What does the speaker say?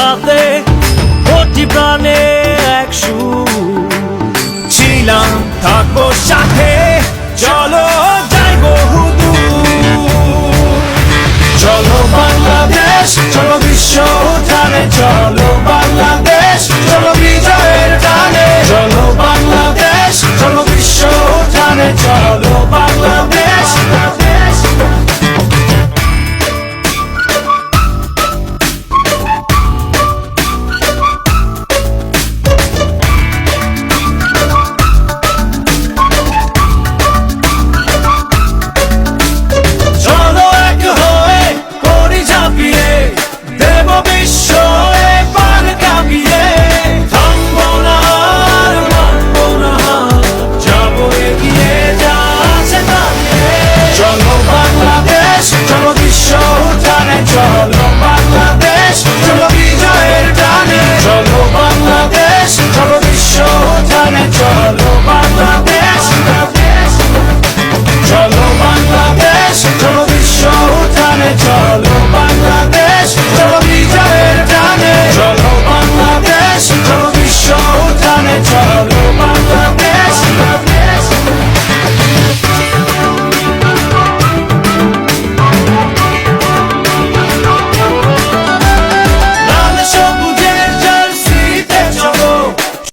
সাথে প্রতি প্রাণে এক সুর। ছিলাম থাকব সাথে।